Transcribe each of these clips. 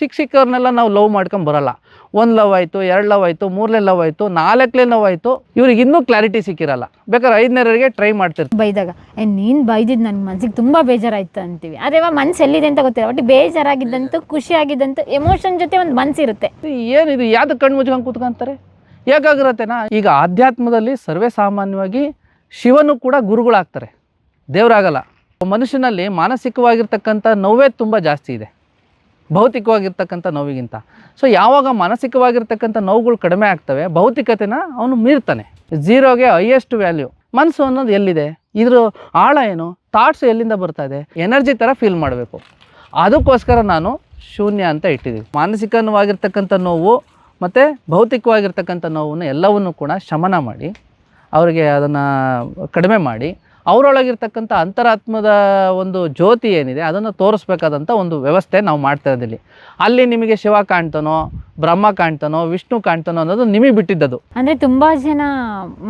ಸಿಕ್ಕ ಸಿಕ್ಕವ್ರನ್ನೆಲ್ಲ ನಾವು ಲವ್ ಮಾಡ್ಕೊಂಡು ಬರಲ್ಲ. ಒಂದು ಲವ್ ಆಯಿತು ಎರಡು ಲವ್ ಆಯಿತು ಮೂರನೇ ಲವ್ ಆಯಿತು ನಾಲ್ಕನೇ ಲವ್ ಆಯಿತು ಇವ್ರಿಗೆ ಇನ್ನೂ ಕ್ಲಾರಿಟಿ ಸಿಕ್ಕಿರಲ್ಲ. ಬೇಕಾದ್ರೆ ಐದನೇವರೆಗೆ ಟ್ರೈ ಮಾಡ್ತಿರ್ತಾರೆ ಬೈದಾಗ ಏ ನೀನು ಬೈದಿದ್ದು ನನ್ನ ಮನಸ್ಸಿಗೆ ತುಂಬ ಬೇಜಾರಾಯ್ತು ಅಂತೀವಿ. ಇವಾಗ ಮನ್ಸು ಎಲ್ಲಿದೆ ಅಂತ ಗೊತ್ತಿಲ್ಲ ಒಟ್ಟು ಬೇಜಾರಾಗಿದ್ದಂತೂ ಖುಷಿ ಆಗಿದ್ದಂತೂ ಎಮೋಷನ್ ಜೊತೆ ಒಂದು ಮನಸ್ಸಿರುತ್ತೆ ಏನು ಇದು ಯಾವ್ದು ಕಣ್ಣು ಮುಚ್ಕೊಂಡು ಕೂತ್ಕೊಂತಾರೆ? ಯಾಕಾಗಿರತ್ತೇನಾ ಈಗ ಆಧ್ಯಾತ್ಮದಲ್ಲಿ ಸರ್ವೇ ಸಾಮಾನ್ಯವಾಗಿ ಶಿವನು ಕೂಡ ಗುರುಗಳಾಗ್ತಾರೆ. ದೇವರಾಗಲ್ಲ. ಮನುಷ್ಯನಲ್ಲಿ ಮಾನಸಿಕವಾಗಿರ್ತಕ್ಕಂಥ ನೋವೇ ತುಂಬ ಜಾಸ್ತಿ ಇದೆ. ಭೌತಿಕವಾಗಿರ್ತಕ್ಕಂಥ ನೋವಿಗಿಂತ. ಸೊ ಯಾವಾಗ ಮಾನಸಿಕವಾಗಿರ್ತಕ್ಕಂಥ ನೋವುಗಳು ಕಡಿಮೆ ಆಗ್ತವೆ, ಭೌತಿಕತೆನ ಅವನು ಮೀರ್ತಾನೆ. ಝೀರೋಗೆ ಹೈಯೆಸ್ಟ್ ವ್ಯಾಲ್ಯೂ ಮನಸ್ಸು ಅನ್ನೋದು ಎಲ್ಲಿದೆ? ಇದ್ರ ಆಳ ಏನು? ಥಾಟ್ಸ್ ಎಲ್ಲಿಂದ ಬರ್ತಾ ಇದೆ? ಎನರ್ಜಿ ಥರ ಫೀಲ್ ಮಾಡಬೇಕು. ಅದಕ್ಕೋಸ್ಕರ ನಾನು ಶೂನ್ಯ ಅಂತ ಇಟ್ಟಿದ್ದೀವಿ ಮಾನಸಿಕವಾಗಿರ್ತಕ್ಕಂಥ ನೋವು ಮತ್ತು ಭೌತಿಕವಾಗಿರ್ತಕ್ಕಂಥ ನೋವನ್ನು ಎಲ್ಲವನ್ನು ಕೂಡ ಶಮನ ಮಾಡಿ, ಅವರಿಗೆ ಅದನ್ನು ಕಡಿಮೆ ಮಾಡಿ ಅವರೊಳಗಿರ್ತಕ್ಕಂಥ ಅಂತರಾತ್ಮದ ಒಂದು ಜ್ಯೋತಿ ಏನಿದೆ, ಅದನ್ನು ತೋರಿಸ್ಬೇಕಾದಂಥ ಒಂದು ವ್ಯವಸ್ಥೆ ನಾವು ಮಾಡ್ತಾ ಇದ್ದೀವಿ. ಅಲ್ಲಿ ನಿಮಗೆ ಶಿವ ಕಾಣ್ತಾನೋ, ಬ್ರಹ್ಮ ಕಾಣ್ತಾನೋ, ವಿಷ್ಣು ಕಾಣ್ತಾನೋ ಅನ್ನೋದು ನಿಮಗೆ ಬಿಟ್ಟಿದ್ದದು. ಅಂದರೆ ತುಂಬ ಜನ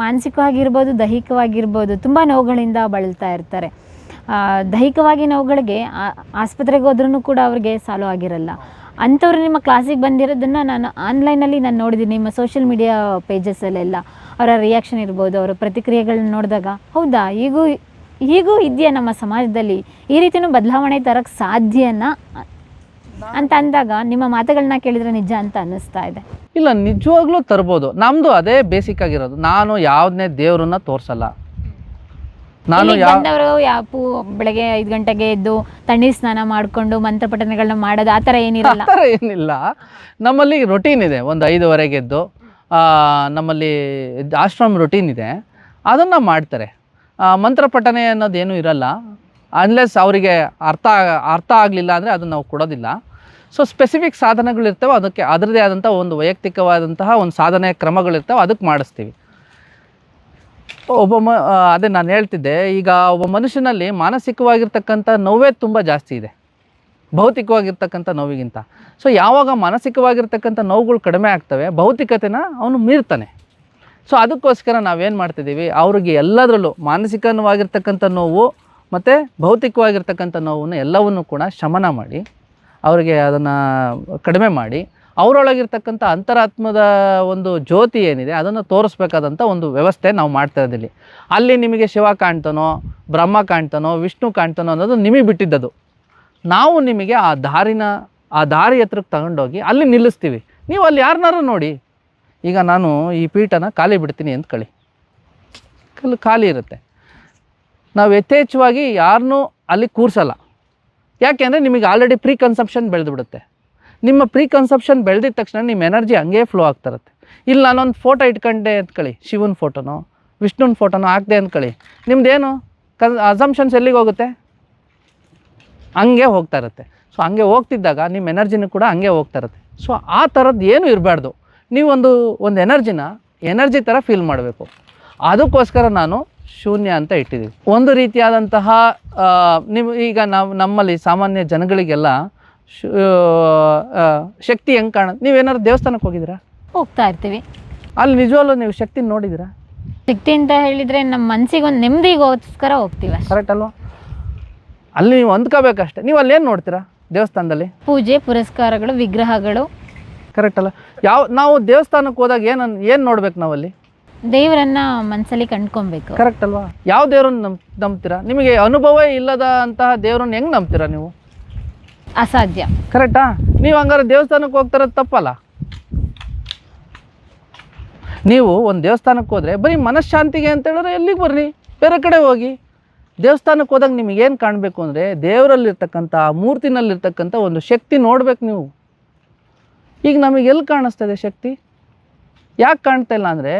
ಮಾನಸಿಕವಾಗಿರ್ಬೋದು, ದೈಹಿಕವಾಗಿರ್ಬೋದು ತುಂಬ ನೋವುಗಳಿಂದ ಬಳಲ್ತಾ ಇರ್ತಾರೆ. ದೈಹಿಕವಾಗಿ ನೋವುಗಳಿಗೆ ಆಸ್ಪತ್ರೆಗೆ ಹೋದ್ರೂ ಕೂಡ ಅವ್ರಿಗೆ ಸಾಲು ಆಗಿರಲ್ಲ. ಅಂಥವ್ರು ನಿಮ್ಮ ಕ್ಲಾಸಿಗೆ ಬಂದಿರೋದನ್ನು ನಾನು ಆನ್ಲೈನಲ್ಲಿ ನಾನು ನೋಡಿದ್ದೀನಿ, ನಿಮ್ಮ ಸೋಷಿಯಲ್ ಮೀಡಿಯಾ ಪೇಜಸ್ಸಲ್ಲೆಲ್ಲ ಅವರ ರಿಯಾಕ್ಷನ್ ಇರ್ಬೋದು ಅವರ ಪ್ರತಿಕ್ರಿಯೆಗಳನ್ನ ನೋಡಿದಾಗ ಹೌದಾ ಈಗೂ ಈಗೂ ಇದೆಯಾ ನಮ್ಮ ಸಮಾಜದಲ್ಲಿ? ಈ ರೀತಿಯೂ ಬದಲಾವಣೆ ತರಕ್ಕೆ ಸಾಧ್ಯನಾ? ಅಂತ ಅಂದಾಗ ನಿಮ್ಮ ಮಾತುಗಳನ್ನ ಕೇಳಿದ್ರೆ ನಿಜ ಅಂತ ಅನ್ನಿಸ್ತಾ ಇದೆ. ಇಲ್ಲ ನಿಜವಾಗ್ಲೂ ತರ್ಬೋದು. ನಮ್ದು ಅದೇ ಬೇಸಿಕ್ ಆಗಿರೋದು. ನಾನು ಯಾವುದನ್ನೇ ದೇವ್ರನ್ನ ತೋರಿಸಲ್ಲ. ನಾನು ಇಲ್ಲಿಗ್ ಯಾವ ಬಂದವರು ಯಾಪು ಬೆಳಗ್ಗೆ ಐದು ಗಂಟೆಗೆ ಎದ್ದು ತಣ್ಣೀರ್ ಸ್ನಾನ ಮಾಡಿಕೊಂಡು ಮಂತ್ರಪಠಣಗಳನ್ನ ಮಾಡೋದು ಆ ಥರ ಏನಿಲ್ಲ ಆ ಥರ ಏನಿಲ್ಲ. ನಮ್ಮಲ್ಲಿ ರೊಟೀನ್ ಇದೆ. ಒಂದು ಐದುವರೆಗೆ ಎದ್ದು ನಮ್ಮಲ್ಲಿ ಆಶ್ರಮ ರೊಟೀನ್ ಇದೆ. ಅದನ್ನು ಮಾಡ್ತಾರೆ. ಮಂತ್ರ ಪಠನೆ ಅನ್ನೋದೇನು ಇರಲ್ಲ. ಅನ್ಲೆಸ್ ಅವರಿಗೆ ಅರ್ಥ ಅರ್ಥ ಆಗಲಿಲ್ಲ ಅಂದರೆ ಅದನ್ನು ನಾವು ಕೊಡೋದಿಲ್ಲ. ಸೊ ಸ್ಪೆಸಿಫಿಕ್ ಸಾಧನಗಳಿರ್ತವೆ ಅದಕ್ಕೆ ಅದರದೇ ಆದಂಥ ಒಂದು ವೈಯಕ್ತಿಕವಾದಂತಹ ಒಂದು ಸಾಧನೆ ಕ್ರಮಗಳಿರ್ತವೆ ಅದಕ್ಕೆ ಮಾಡಿಸ್ತೀವಿ. ಒಬ್ಬ ಮ ಅದೇ ನಾನು ಹೇಳ್ತಿದ್ದೆ, ಈಗ ಒಬ್ಬ ಮನುಷ್ಯನಲ್ಲಿ ಮಾನಸಿಕವಾಗಿರ್ತಕ್ಕಂಥ ನೋವೇ ತುಂಬ ಜಾಸ್ತಿ ಇದೆ. ಭೌತಿಕವಾಗಿರ್ತಕ್ಕಂಥ ನೋವಿಗಿಂತ. ಸೊ ಯಾವಾಗ ಮಾನಸಿಕವಾಗಿರ್ತಕ್ಕಂಥ ನೋವುಗಳು ಕಡಿಮೆ ಆಗ್ತವೆ, ಭೌತಿಕತೆನ ಅವನು ಮೀರ್ತಾನೆ. ಸೊ ಅದಕ್ಕೋಸ್ಕರ ನಾವೇನು ಮಾಡ್ತಿದ್ದೀವಿ? ಅವ್ರಿಗೆ ಎಲ್ಲದರಲ್ಲೂ ಮಾನಸಿಕವಾಗಿರ್ತಕ್ಕಂಥ ನೋವು ಮತ್ತು ಭೌತಿಕವಾಗಿರ್ತಕ್ಕಂಥ ನೋವನ್ನು ಎಲ್ಲವನ್ನು ಕೂಡ ಶಮನ ಮಾಡಿ, ಅವರಿಗೆ ಅದನ್ನು ಕಡಿಮೆ ಮಾಡಿ, ಅವರೊಳಗಿರ್ತಕ್ಕಂಥ ಅಂತರಾತ್ಮದ ಒಂದು ಜ್ಯೋತಿ ಏನಿದೆ, ಅದನ್ನು ತೋರಿಸ್ಬೇಕಾದಂಥ ಒಂದು ವ್ಯವಸ್ಥೆ ನಾವು ಮಾಡ್ತಾ ಇದ್ದೀವಿ. ಅಲ್ಲಿ ನಿಮಗೆ ಶಿವ ಕಾಣ್ತಾನೋ, ಬ್ರಹ್ಮ ಕಾಣ್ತಾನೋ, ವಿಷ್ಣು ಕಾಣ್ತಾನೋ ಅನ್ನೋದು ನಿಮಗೆ ಬಿಟ್ಟಿದ್ದದು. ನಾವು ನಿಮಗೆ ಆ ದಾರಿನ, ಆ ದಾರಿ ಹತ್ರಕ್ಕೆ ತಗೊಂಡೋಗಿ ಅಲ್ಲಿ ನಿಲ್ಲಿಸ್ತೀವಿ. ನೀವು ಅಲ್ಲಿ ಯಾರನ್ನಾರು ನೋಡಿ, ಈಗ ನಾನು ಈ ಪೀಠನ ಖಾಲಿ ಬಿಡ್ತೀನಿ ಅಂತ ಕಳಿ. ಕಲ್ಲು ಖಾಲಿ ಇರುತ್ತೆ. ನಾವು ಯಥೇಚ್ಛವಾಗಿ ಯಾರನ್ನೂ ಅಲ್ಲಿ ಕೂರಿಸಲ್ಲ. ಯಾಕೆಂದರೆ ನಿಮಗೆ ಆಲ್ರೆಡಿ ಪ್ರೀ ಕನ್ಸಪ್ಷನ್ ಬೆಳೆದು ಬಿಡುತ್ತೆ ನಿಮ್ಮ ಪ್ರೀ ಕನ್ಸಪ್ಷನ್ ಬೆಳೆದಿದ ತಕ್ಷಣ ನಿಮ್ಮ ಎನರ್ಜಿ ಹಂಗೆ ಫ್ಲೋ ಆಗ್ತಾ ಇರುತ್ತೆ. ಇಲ್ಲಿ ನಾನೊಂದು ಫೋಟೋ ಇಟ್ಕೊಂಡೆ ಅಂದ್ಕೊಳ್ಳಿ ಶಿವನ ಫೋಟೋನೋ ವಿಷ್ಣುನ ಫೋಟೋನೋ ಹಾಕ್ದೆ ಅಂದ್ಕೊಳ್ಳಿ ನಿಮ್ದೇನು? ಕನ್ ಅಸಂಪ್ಷನ್ಸ್ ಎಲ್ಲಿಗೆ ಹೋಗುತ್ತೆ? ಹಂಗೆ ಹೋಗ್ತಾ ಇರುತ್ತೆ. ಸೊ ಹಂಗೆ ಹೋಗ್ತಿದ್ದಾಗ ನಿಮ್ಮ ಎನರ್ಜಿನೂ ಕೂಡ ಹಂಗೆ ಹೋಗ್ತಾ ಇರುತ್ತೆ. ಸೊ ಆ ಥರದ್ದು ಏನೂ ಇರಬಾರ್ದು. ನೀವೊಂದು ಒಂದು ಎನರ್ಜಿನ ಎನರ್ಜಿ ಥರ ಫೀಲ್ ಮಾಡಬೇಕು. ಅದಕ್ಕೋಸ್ಕರ ನಾನು ಶೂನ್ಯ ಅಂತ ಇಟ್ಟಿದ್ದೀವಿ ಒಂದು ರೀತಿಯಾದಂತಹ ನಿಮ್ಮ ನೀವು ಈಗ ನಾವು ನಮ್ಮಲ್ಲಿ ಸಾಮಾನ್ಯ ಜನಗಳಿಗೆಲ್ಲ ಶಕ್ತಿ ಹೆಂಗೆ ಕಾಣ ನೀವೇನಾದ್ರು ದೇವಸ್ಥಾನಕ್ಕೆ ಹೋಗಿದ್ದೀರಾ? ಹೋಗ್ತಾ ಇರ್ತೀವಿ. ಅಲ್ಲಿ ನಿಜವಲ್ಲೂ ನೀವು ಶಕ್ತಿ ನೋಡಿದ್ದೀರಾ? ಶಕ್ತಿ ಅಂತ ಹೇಳಿದ್ರೆ ನಮ್ಮ ಮನ್ಸಿಗೆ ಒಂದು ನೆಮ್ಮದಿಗೋಸ್ಕರ ಹೋಗ್ತೀವಿ ಕರೆಕ್ಟ್ ಅಲ್ವಾ? ಅಲ್ಲಿ ನೀವು ಅಂದ್ಕೋಬೇಕಷ್ಟೇ ನೀವು ಅಲ್ಲಿ ಏನು ನೋಡ್ತೀರಾ ದೇವಸ್ಥಾನದಲ್ಲಿ? ಪೂಜೆ ಪುರಸ್ಕಾರಗಳು ವಿಗ್ರಹಗಳು. ಕರೆಕ್ಟ್ ಅಲ್ಲ. ಯಾವ ನಾವು ದೇವಸ್ಥಾನಕ್ಕೆ ಹೋದಾಗ ಏನು ಏನು ನೋಡ್ಬೇಕು ನಾವಲ್ಲಿ? ದೇವರನ್ನ ಮನಸ್ಸಲ್ಲಿ ಕಂಡ್ಕೊಬೇಕು. ಕರೆಕ್ಟ್ ಅಲ್ವಾ? ಯಾವ ದೇವ್ರನ್ನ ನಂಬ ನಂಬ್ತೀರಾ? ನಿಮಗೆ ಅನುಭವ ಇಲ್ಲದ ಅಂತಹ ದೇವ್ರನ್ನ ಹೆಂಗೆ ನಂಬ್ತೀರಾ ನೀವು? ಅಸಾಧ್ಯ. ಕರೆಕ್ಟಾ ನೀವು ಹಂಗಾರೆ ದೇವಸ್ಥಾನಕ್ಕೆ ಹೋಗ್ತಾರ ತಪ್ಪಲ್ಲ. ನೀವು ಒಂದು ದೇವಸ್ಥಾನಕ್ಕೆ ಹೋದ್ರೆ ಬರೀ ಮನಃಶಾಂತಿಗೆ ಅಂತ ಹೇಳಿದ್ರೆ ಎಲ್ಲಿಗೆ ಬರ್ರಿ ಬೇರೆ ಕಡೆ ಹೋಗಿ. ದೇವಸ್ಥಾನಕ್ಕೆ ಹೋದಾಗ ಏನು ಕಾಣಬೇಕು ಅಂದರೆ ದೇವರಲ್ಲಿರ್ತಕ್ಕಂಥ, ಆ ಮೂರ್ತಿನಲ್ಲಿರ್ತಕ್ಕಂಥ ಒಂದು ಶಕ್ತಿ ನೋಡ್ಬೇಕು ನೀವು. ಈಗ ನಮಗೆ ಎಲ್ಲಿ ಕಾಣಿಸ್ತದೆ ಶಕ್ತಿ? ಯಾಕೆ ಕಾಣ್ತಾ ಇಲ್ಲ ಅಂದರೆ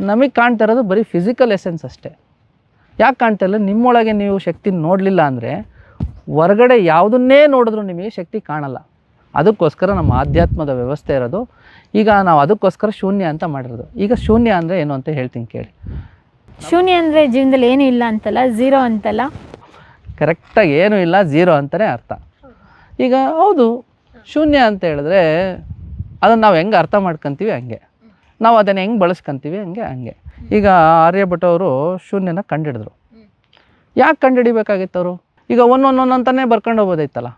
ನಮಗೆ ಕಾಣ್ತಾ ಇರೋದು ಬರೀ ಫಿಸಿಕಲ್ ಎಸೆನ್ಸ್ ಅಷ್ಟೇ. ಯಾಕೆ ಕಾಣ್ತಾ ಇಲ್ಲ? ನಿಮ್ಮೊಳಗೆ ನೀವು ಶಕ್ತಿ ನೋಡಲಿಲ್ಲ ಅಂದರೆ ಹೊರಗಡೆ ಯಾವುದನ್ನೇ ನೋಡಿದ್ರು ನಿಮಗೆ ಶಕ್ತಿ ಕಾಣಲ್ಲ. ಅದಕ್ಕೋಸ್ಕರ ನಮ್ಮ ಆಧ್ಯಾತ್ಮದ ವ್ಯವಸ್ಥೆ ಇರೋದು. ಈಗ ನಾವು ಅದಕ್ಕೋಸ್ಕರ ಶೂನ್ಯ ಅಂತ ಮಾಡಿರೋದು. ಈಗ ಶೂನ್ಯ ಅಂದರೆ ಏನು ಅಂತ ಹೇಳ್ತೀನಿ ಕೇಳಿ. ಶೂನ್ಯ ಅಂದರೆ ಜೀವನದಲ್ಲಿ ಏನೂ ಇಲ್ಲ ಅಂತಲ್ಲ ಝೀರೋ ಅಂತಲ್ಲ? ಕರೆಕ್ಟಾಗಿ ಏನೂ ಇಲ್ಲ ಝೀರೋ ಅಂತಲೇ ಅರ್ಥ. ಈಗ ಹೌದು ಶೂನ್ಯ ಅಂತ ಹೇಳಿದ್ರೆ ಅದನ್ನು ನಾವು ಹೆಂಗೆ ಅರ್ಥ ಮಾಡ್ಕೊತೀವಿ ಹಂಗೆ. ನಾವು ಅದನ್ನು ಹೆಂಗೆ ಬಳಸ್ಕೊಂತೀವಿ ಹಂಗೆ ಹಂಗೆ. ಈಗ ಆರ್ಯಭಟ ಅವರು ಶೂನ್ಯನ ಕಂಡಿಡಿದ್ರು. ಯಾಕೆ ಕಂಡುಹಿಡಿಬೇಕಾಗಿತ್ತು ಅವರು? ಈಗ ಒಂದೊಂದೊಂದು ಅಂತಾನೆ ಬರ್ಕೊಂಡು ಹೋಗೋದೈತಲ್ಲ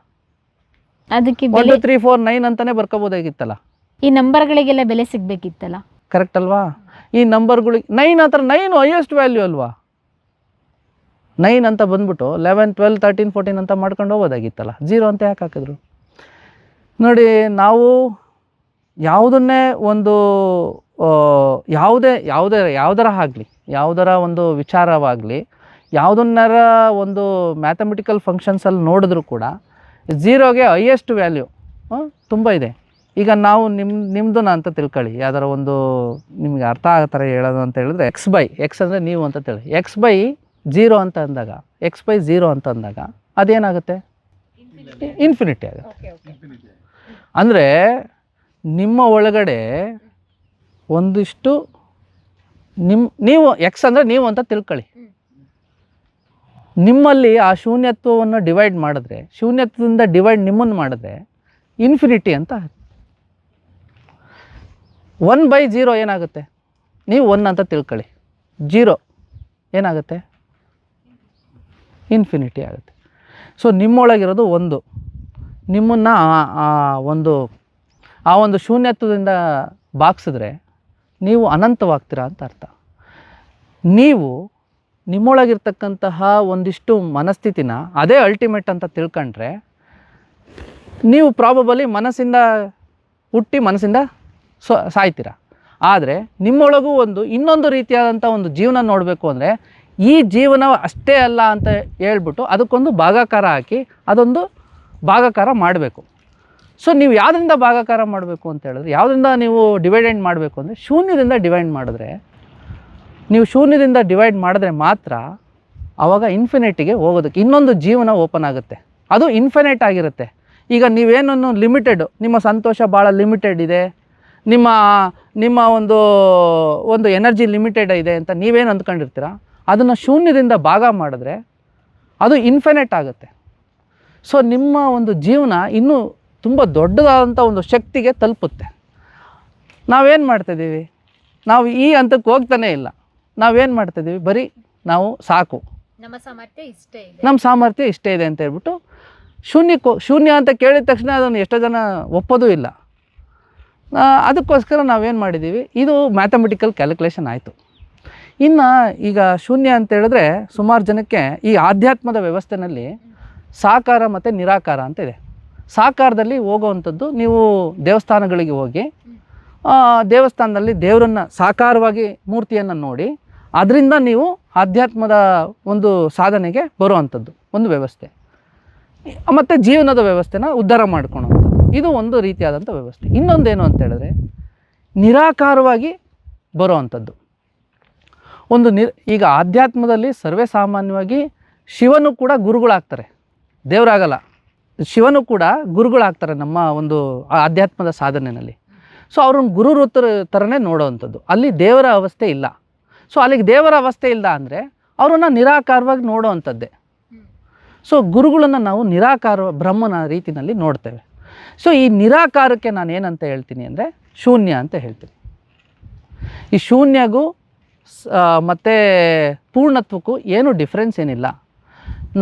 ಅದಕ್ಕೆ ಟು ತ್ರೀ ಫೋರ್ ನೈನ್ ಅಂತಾನೆ ಬರ್ಕೋಬೋದಾಗಿತ್ತಲ್ಲ. ಈ ನಂಬರ್ಗಳಿಗೆಲ್ಲ ಬೆಲೆ ಸಿಗಬೇಕಿತ್ತಲ್ಲ? ಕರೆಕ್ಟ್ ಅಲ್ವಾ? ಈ ನಂಬರ್ಗಳಿಗೆ ನೈನ್ ಹತ್ರ ನೈನ್ ಹೈಯೆಸ್ಟ್ ವ್ಯಾಲ್ಯೂ ಅಲ್ವಾ? ನೈನ್ ಅಂತ ಬಂದ್ಬಿಟ್ಟು ಲೆವೆನ್ ಟ್ವೆಲ್ ತರ್ಟೀನ್ ಫೋರ್ಟೀನ್ ಅಂತ ಮಾಡ್ಕೊಂಡು ಹೋಗೋದಾಗಿತ್ತಲ್ಲ ಜೀರೋ ಅಂತ ಯಾಕೆ ಹಾಕಿದ್ರು? ನೋಡಿ, ನಾವು ಯಾವುದನ್ನೇ ಒಂದು ಯಾವುದೇ ಯಾವುದೇ, ಯಾವುದರ ಆಗಲಿ, ಯಾವುದರ ಒಂದು ವಿಚಾರವಾಗಲಿ, ಯಾವುದನ್ನರ ಒಂದು ಮ್ಯಾಥಮೆಟಿಕಲ್ ಫಂಕ್ಷನ್ಸಲ್ಲಿ ನೋಡಿದ್ರು ಕೂಡ ಝೀರೋಗೆ ಹೈಯೆಸ್ಟ್ ವ್ಯಾಲ್ಯೂ ತುಂಬ ಇದೆ. ಈಗ ನಾವು ನಿಮ್ಮ ನಿಮ್ಮದನ್ನ ಅಂತ ತಿಳ್ಕೊಳ್ಳಿ. ಯಾವ್ದಾರ ಒಂದು ನಿಮಗೆ ಅರ್ಥ ಆಗೋ ಥರ ಹೇಳೋದು ಅಂತ ಹೇಳಿದ್ರೆ ಎಕ್ಸ್ ಬೈ ಎಕ್ಸ್ ಅಂದರೆ ನೀವು ಅಂತ ತಿಳಿ. ಎಕ್ಸ್ ಬೈ ಜೀರೋ ಅಂತ ಅಂದಾಗ ಎಕ್ಸ್ ಬೈ ಜೀರೋ ಅಂತ ಅಂದಾಗ ಅದೇನಾಗುತ್ತೆ? ಇನ್ಫಿನಿಟಿ ಆಗುತ್ತೆ. ಅಂದರೆ ನಿಮ್ಮ ಒಳಗಡೆ ಒಂದಿಷ್ಟು ನಿಮ್ಮ ನೀವು ಎಕ್ಸ್ ಅಂದರೆ ನೀವು ಅಂತ ತಿಳ್ಕೊಳ್ಳಿ. ನಿಮ್ಮಲ್ಲಿ ಆ ಶೂನ್ಯತ್ವವನ್ನು ಡಿವೈಡ್ ಮಾಡಿದ್ರೆ ಶೂನ್ಯತ್ವದಿಂದ ಡಿವೈಡ್ ನಿಮ್ಮನ್ನು ಮಾಡಿದ್ರೆ ಇನ್ಫಿನಿಟಿ ಅಂತ ಒನ್ ಬೈ ಜೀರೋ ಏನಾಗುತ್ತೆ? ನೀವು ಒನ್ ಅಂತ ತಿಳ್ಕೊಳ್ಳಿ. ಜೀರೋ ಏನಾಗುತ್ತೆ? ಇನ್ಫಿನಿಟಿ ಆಗುತ್ತೆ. ಸೊ ನಿಮ್ಮೊಳಗಿರೋದು ಒಂದು. ನಿಮ್ಮನ್ನು ಒಂದು, ಆ ಒಂದು ಶೂನ್ಯತ್ವದಿಂದ ಬಾಕ್ಸಿದ್ರೆ ನೀವು ಅನಂತವಾಗ್ತೀರಾ ಅಂತ ಅರ್ಥ. ನೀವು ನಿಮ್ಮೊಳಗಿರ್ತಕ್ಕಂತಹ ಒಂದಿಷ್ಟು ಮನಸ್ಥಿತಿನ ಅದೇ ಅಲ್ಟಿಮೇಟ್ ಅಂತ ತಿಳ್ಕೊಂಡ್ರೆ ನೀವು ಪ್ರಾಬಬಲಿ ಮನಸ್ಸಿಂದ ಹುಟ್ಟಿ ಮನಸ್ಸಿಂದ ಸೊ, ಸಾಯ್ತೀರ? ಆದರೆ ನಿಮ್ಮೊಳಗೂ ಒಂದು ಇನ್ನೊಂದು ರೀತಿಯಾದಂಥ ಒಂದು ಜೀವನ ನೋಡಬೇಕು ಅಂದರೆ ಈ ಜೀವನ ಅಷ್ಟೇ ಅಲ್ಲ ಅಂತ ಹೇಳ್ಬಿಟ್ಟು ಅದಕ್ಕೊಂದು ಭಾಗಾಕಾರ ಹಾಕಿ ಅದೊಂದು ಭಾಗಾಕಾರ ಮಾಡಬೇಕು. ಸೊ, ನೀವು ಯಾವುದರಿಂದ ಭಾಗಾಕಾರ ಮಾಡಬೇಕು ಅಂತ ಹೇಳಿದ್ರೆ, ಯಾವುದರಿಂದ ನೀವು ಡಿವೈಡೆಂಡ್ ಮಾಡಬೇಕು ಅಂದರೆ ಶೂನ್ಯದಿಂದ ಡಿವೈಡ್ ಮಾಡಿದ್ರೆ, ನೀವು ಶೂನ್ಯದಿಂದ ಡಿವೈಡ್ ಮಾಡಿದ್ರೆ ಮಾತ್ರ ಆವಾಗ ಇನ್ಫಿನಿಟಿಗೆ ಹೋಗೋದಕ್ಕೆ ಇನ್ನೊಂದು ಜೀವನ ಓಪನ್ ಆಗುತ್ತೆ. ಅದು ಇನ್ಫಿನೈಟ್ ಆಗಿರುತ್ತೆ. ಈಗ ನೀವೇನನ್ನು ಲಿಮಿಟೆಡ್, ನಿಮ್ಮ ಸಂತೋಷ ಭಾಳ ಲಿಮಿಟೆಡ್ ಇದೆ. ನಿಮ್ಮ ನಿಮ್ಮ ಒಂದು ಒಂದು ಎನರ್ಜಿ ಲಿಮಿಟೆಡ್ ಇದೆ ಅಂತ ನೀವೇನು ಅಂದ್ಕೊಂಡಿರ್ತೀರ? ಅದನ್ನು ಶೂನ್ಯದಿಂದ ಭಾಗ ಮಾಡಿದ್ರೆ ಅದು ಇನ್ಫಿನೆಟ್ ಆಗುತ್ತೆ. ಸೊ ನಿಮ್ಮ ಒಂದು ಜೀವನ ಇನ್ನೂ ತುಂಬ ದೊಡ್ಡದಾದಂಥ ಒಂದು ಶಕ್ತಿಗೆ ತಲುಪುತ್ತೆ. ನಾವೇನು ಮಾಡ್ತಿದ್ದೀವಿ? ನಾವು ಈ ಹಂತಕ್ಕೆ ಹೋಗ್ತಾನೇ ಇಲ್ಲ. ನಾವೇನು ಮಾಡ್ತಿದ್ದೀವಿ? ಬರೀ ನಾವು ಸಾಕು. ನಮ್ಮ ಸಾಮರ್ಥ್ಯ ಇಷ್ಟೇ ಇದೆ. ನಮ್ಮ ಸಾಮರ್ಥ್ಯ ಇಷ್ಟೇ ಇದೆ ಅಂತ ಹೇಳ್ಬಿಟ್ಟು ಶೂನ್ಯಕ್ಕೋ ಶೂನ್ಯ ಅಂತ ಕೇಳಿದ ತಕ್ಷಣ ಅದನ್ನು ಎಷ್ಟೋ ಜನ ಒಪ್ಪೋದೂ ಇಲ್ಲ. ಅದಕ್ಕೋಸ್ಕರ ನಾವೇನು ಮಾಡಿದ್ದೀವಿ ಇದು ಮ್ಯಾಥಮೆಟಿಕಲ್ ಕ್ಯಾಲ್ಕುಲೇಷನ್ ಆಯಿತು. ಇನ್ನು ಈಗ ಶೂನ್ಯ ಅಂತ ಹೇಳಿದ್ರೆ ಸುಮಾರು ಜನಕ್ಕೆ ಈ ಆಧ್ಯಾತ್ಮದ ವ್ಯವಸ್ಥೆನಲ್ಲಿ ಸಾಕಾರ ಮತ್ತು ನಿರಾಕಾರ ಅಂತ ಇದೆ. ಸಾಕಾರದಲ್ಲಿ ಹೋಗುವಂಥದ್ದು ನೀವು ದೇವಸ್ಥಾನಗಳಿಗೆ ಹೋಗಿ ದೇವಸ್ಥಾನದಲ್ಲಿ ದೇವರನ್ನು ಸಾಕಾರವಾಗಿ ಮೂರ್ತಿಯನ್ನು ನೋಡಿ, ಅದರಿಂದ ನೀವು ಆಧ್ಯಾತ್ಮದ ಒಂದು ಸಾಧನೆಗೆ ಬರುವಂಥದ್ದು, ಒಂದು ವ್ಯವಸ್ಥೆ. ಮತ್ತು ಜೀವನದ ವ್ಯವಸ್ಥೆನ ಉದ್ಧಾರ ಮಾಡ್ಕೊಳೋವಂಥದ್ದು ಇದು ಒಂದು ರೀತಿಯಾದಂಥ ವ್ಯವಸ್ಥೆ. ಇನ್ನೊಂದೇನು ಅಂತ ಹೇಳಿದ್ರೆ, ನಿರಾಕಾರವಾಗಿ ಬರುವಂಥದ್ದು. ಒಂದು ನಿರ್, ಈಗ ಆಧ್ಯಾತ್ಮದಲ್ಲಿ ಸರ್ವೇ ಸಾಮಾನ್ಯವಾಗಿ ಶಿವನು ಕೂಡ ಗುರುಗಳಾಗ್ತಾರೆ. ದೇವರಾಗಲ್ಲ. ಶಿವನು ಕೂಡ ಗುರುಗಳಾಗ್ತಾರೆ ನಮ್ಮ ಒಂದು ಆಧ್ಯಾತ್ಮದ ಸಾಧನೆಯಲ್ಲಿ ಸೊ ಅವ್ರನ್ನ ಗುರು ಥರ ಥರನೇ ನೋಡೋವಂಥದ್ದು. ಅಲ್ಲಿ ದೇವರ ಅವಸ್ಥೆ ಇಲ್ಲ. ಸೊ ಅಲ್ಲಿಗೆ ದೇವರ ಅವಸ್ಥೆ ಇಲ್ಲ ಅಂದರೆ ಅವ್ರನ್ನ ನಿರಾಕಾರವಾಗಿ ನೋಡೋವಂಥದ್ದೇ. ಸೊ ಗುರುಗಳನ್ನು ನಾವು ನಿರಾಕಾರ ಬ್ರಹ್ಮನ ರೀತಿಯಲ್ಲಿ ನೋಡ್ತೇವೆ. ಸೊ ಈ ನಿರಾಕಾರಕ್ಕೆ ನಾನು ಏನಂತ ಹೇಳ್ತೀನಿ ಅಂದರೆ ಶೂನ್ಯ ಅಂತ ಹೇಳ್ತೀನಿ. ಈ ಶೂನ್ಯಗೂ ಮತ್ತು ಪೂರ್ಣತ್ವಕ್ಕೂ ಏನು ಡಿಫ್ರೆನ್ಸ್ ಏನಿಲ್ಲ.